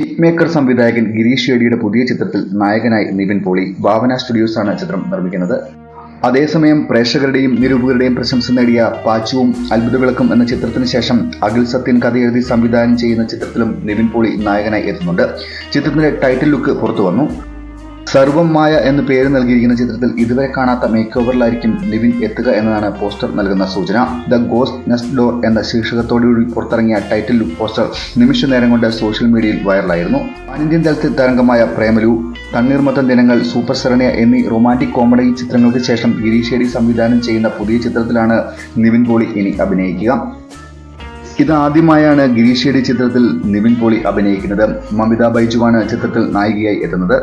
Hit maker സംവിധായകൻ ഗിരീഷ് ഷേഡിയുടെ പുതിയ ചിത്രത്തിൽ നായകനായി നിവിൻ പോളി ഭാവന സ്റ്റുഡിയോസാണ് ചിത്രം നിർമ്മിക്കുന്നത്. അതേസമയം പ്രേക്ഷകരുടെയും നിരൂപകരുടെയും പ്രശംസ നേടിയ പാച്ചുവും അത്ഭുതവിളക്കും എന്ന ചിത്രത്തിന് ശേഷം അഖിൽ സത്യൻ കഥ എഴുതി സംവിധാനം ചെയ്യുന്ന ചിത്രത്തിലും നിവിൻ പോളി നായകനായി എത്തുന്നുണ്ട്. ചിത്രത്തിന്റെ ടൈറ്റിൽ ലുക്ക് പുറത്തു വന്നു. സർവം മായ എന്ന് പേര് നൽകിയിരിക്കുന്ന ചിത്രത്തിൽ ഇതുവരെ കാണാത്ത മേക്ക് ഓവറിലായിരിക്കും ലിവിൻ എത്തുക എന്നതാണ് പോസ്റ്റർ നൽകുന്ന സൂചന. ദ ഗോസ്റ്റ് നെസ്റ്റ് ഡോർ എന്ന ശീർഷകത്തോടുകൂടി പുറത്തിറങ്ങിയ ടൈറ്റിൽ ലുക്ക് പോസ്റ്റർ നിമിഷ നേരം കൊണ്ട് സോഷ്യൽ മീഡിയയിൽ വൈറലായിരുന്നു. പാനിന്ത്യൻ തലത്തിൽ തരംഗമായ പ്രേമലു തണ്ണീർമത്തൻ ദിനങ്ങൾ സൂപ്പർ സെറണിയ എന്നീ റൊമാന്റിക് കോമഡി ചിത്രങ്ങൾക്ക് ശേഷം ഗിരീഷ് ഷേഡി സംവിധാനം ചെയ്യുന്ന പുതിയ ചിത്രത്തിലാണ് നിവിൻ പോളി ഇനി അഭിനയിക്കുക. ഇതാദ്യമായാണ് ഗിരീഷയുടെ ചിത്രത്തിൽ നിവിൻ പോളി അഭിനയിക്കുന്നത്. മമിത ബൈജുവാണ് ചിത്രത്തിൽ നായികയായി എത്തുന്നത്.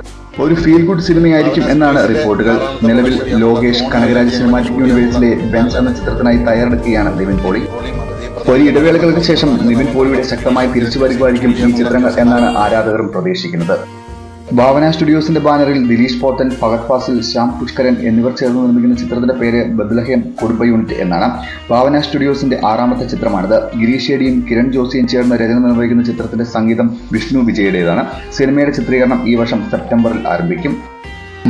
ഒരു ഫീൽ ഗുഡ് സിനിമയായിരിക്കും എന്നാണ് റിപ്പോർട്ടുകൾ. നിലവിൽ ലോകേഷ് കനകരാജ് സിനിമാറ്റിക് യൂണിവേഴ്സിലെ ബെൻസ് എന്ന ചിത്രത്തിനായി തയ്യാറെടുക്കുകയാണ് നിവിൻ പോളി. ഒരു ഇടവേളകൾക്ക് ശേഷം നിവിൻ പോളിയുടെ തിരിച്ചു തിരിച്ചുവരവായിരിക്കും ഈ ചിത്രങ്ങൾ എന്നാണ് ആരാധകരും പ്രതീക്ഷിക്കുന്നത്. ഭാവന സ്റ്റുഡിയോസിന്റെ ബാനറിൽ ദിലീഷ് പോത്തൻ ഫഹദ് ഫാസിൽ ശ്യാം പുഷ്കരൻ എന്നിവർ ചേർന്ന് നിർമ്മിക്കുന്ന ചിത്രത്തിന്റെ പേര് ബദ്ലഹേം കുടുംബ യൂണിറ്റ് എന്നാണ്. ഭാവന സ്റ്റുഡിയോസിന്റെ ആറാമത്തെ ചിത്രമാണിത്. ഗിരീഷ് ഏടിയും കിരൺ ജോസിയും ചേർന്ന് രചന നിർവഹിക്കുന്ന ചിത്രത്തിന്റെ സംഗീതം വിഷ്ണു വിജയുടേതാണ്. സിനിമയുടെ ചിത്രീകരണം ഈ വർഷം സെപ്റ്റംബറിൽ ആരംഭിക്കും.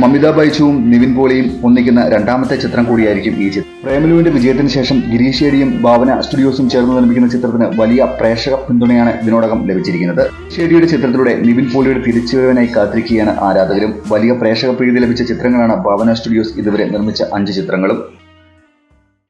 മമിത ബൈജുവും നിവിൻ പോളിയും ഒന്നിക്കുന്ന രണ്ടാമത്തെ ചിത്രം കൂടിയായിരിക്കും ഈ ചിത്രം. പ്രേമലുവിന്റെ വിജയത്തിന് ശേഷം ഗിരീഷ് ഷേഡിയും ഭാവന സ്റ്റുഡിയോസും ചേർന്ന് നിർമ്മിക്കുന്ന ചിത്രത്തിന് വലിയ പ്രേക്ഷക പിന്തുണയാണ് ഇതിനോടകം ലഭിച്ചിരിക്കുന്നത്. ഷേഡിയുടെ ചിത്രത്തിലൂടെ നിവിൻ പോളിയുടെ തിരിച്ചുവരവിനായി കാത്തിരിക്കുകയാണ് ആരാധകരും. വലിയ പ്രേക്ഷക പ്രീതി ലഭിച്ച ചിത്രങ്ങളാണ് ഭാവന സ്റ്റുഡിയോസ് ഇതുവരെ നിർമ്മിച്ച അഞ്ച് ചിത്രങ്ങളും.